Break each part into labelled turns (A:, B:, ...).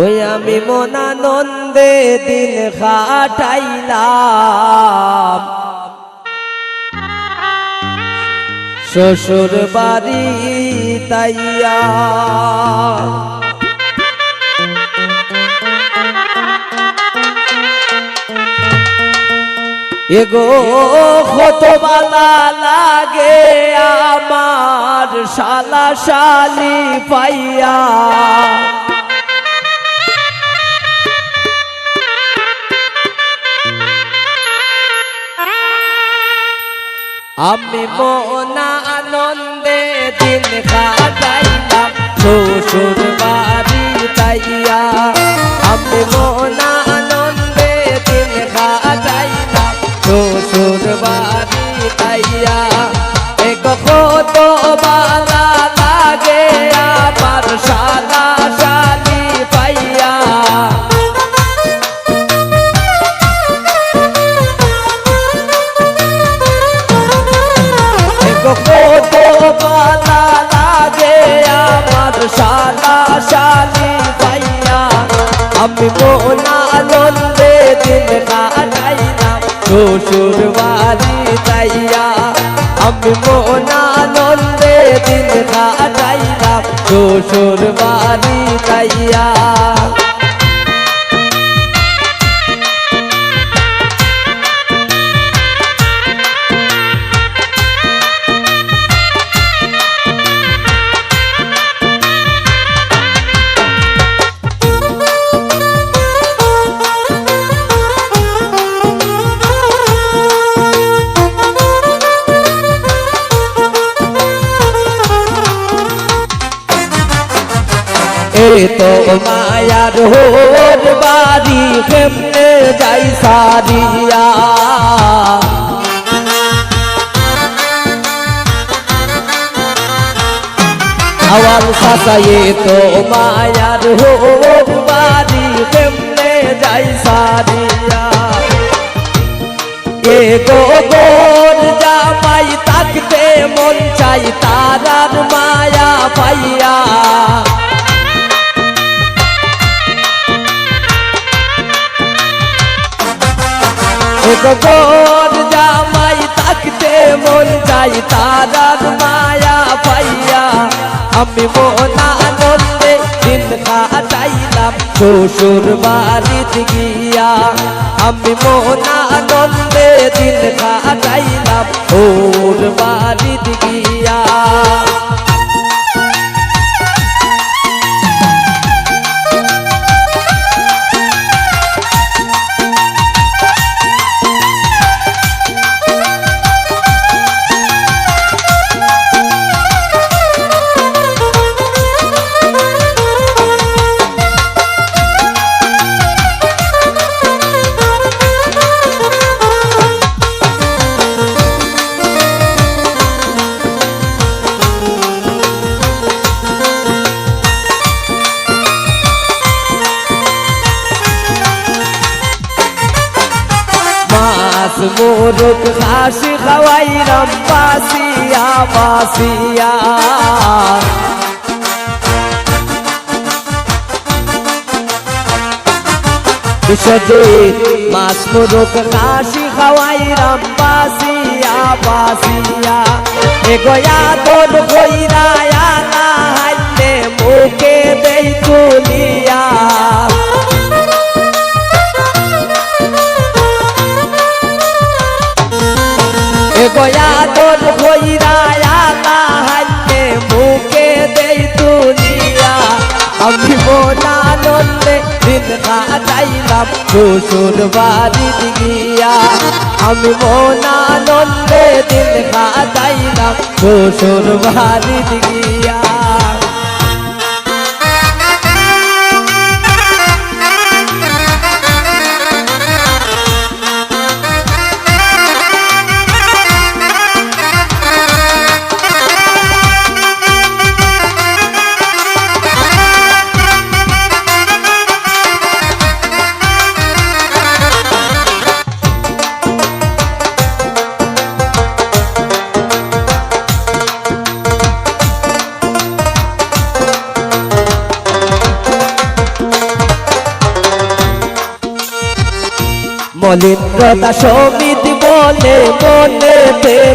A: ওই আমি মনানন্দে দিন খাটাইলাম শ্বশুর বাড়ি তাইয়া। এগো কতবালা লাগে আমার শালা শালি পাইয়া। আমি মোনা আনন্দে দিন কাটাইলাম, শ্বশুর বাড়ি তাইয়া আমি মোনা আনন্দে দিন কাটাইলাম, শ্বশুর বাড়ি তাইয়া শালি পাইয়া আমি মোনা আনন্দে দিন কাটাইলাম। শ্বশুর বাড়ি তাইয়া আমি মোনা আনন্দে দিন কাটাইলাম। শ্বশুর বাড়ি তাইয়া তো মায়ার হোর বাড়ি কেমনে যাই সারিয়া। আওয়াল সাসায়ে তো মায়ার হোর বাড়ি কেমনে যাই সারিয়া। এ গো গোর জামাই তাকতে মন চাই, তারার মায়া পাইয়া গোর জামাই তাকতে মন চাই, তারার মায়া পাইয়া। আমি মনা আনন্দে দিন কাটাইলাম, শ্বশুর বাড়িতে গিয়া। আমি মনা আনন্দে দিন কাটাইলাম ওর বাড়িতে গিয়া। মোরক হাসি খাওয়াই রাম বাসিয়া বাসিয়া সজে মাছ মোরক হাসি খাওয়াই রাম বাসিয়া বাসিয়া এ গয়া তোর কইরা না হাইতে মুখে দেই তুলিয়া। আমি মোনানন্দে দিন কাটাইলাম শ্বশুর বাড়ি গিয়া। আমি মোনানন্দে দিন কাটাইলাম শ্বশুর বাড়ি গিয়া। মলিন্দ্রতা সমিতি বলে মনে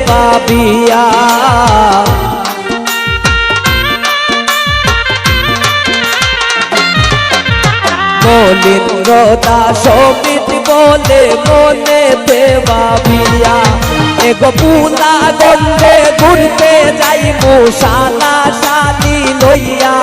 A: ভাবিয়া মলিন্দ্রতা সমিতি বলে মনে ভাবিয়া এগো পুলা গন্ধে ঘুরতে যাই মশালা শালি লইয়া।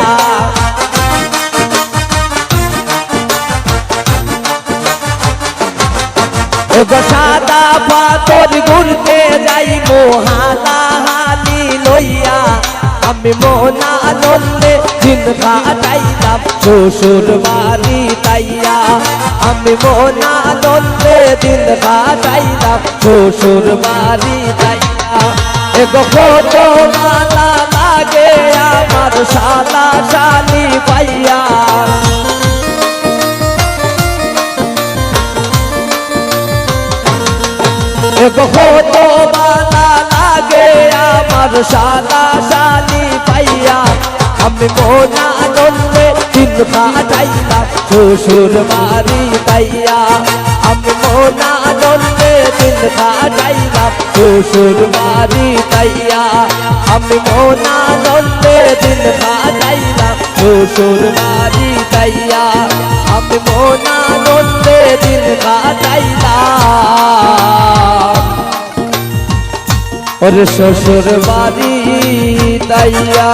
A: সাদা পাথর ঘুরতে যাই মোহালা হালি লইয়া। আমি মোনা আনন্দে দিন কাটাইলাম, শ্বশুর বাড়ি তাইয়া। আমি মোনা আনন্দে দিন কাটাইলাম, শ্বশুর বাড়ি তাইয়া। এগো কত আমার শালা পাইয়া আমি মোনা আনন্দে দিন কাটাইলাম শ্বশুর বাড়ি তাইয়া আমি মোনা আনন্দে দিন কাটাইলাম শ্বশুর বাড়ি তাইয়া আমি মোনা আনন্দে দিন কাটাইলাম শ্বশুর বাড়ি তাইয়া আমি মোনা আনন্দে দিন শ্বশুর বাড়ি তাইয়া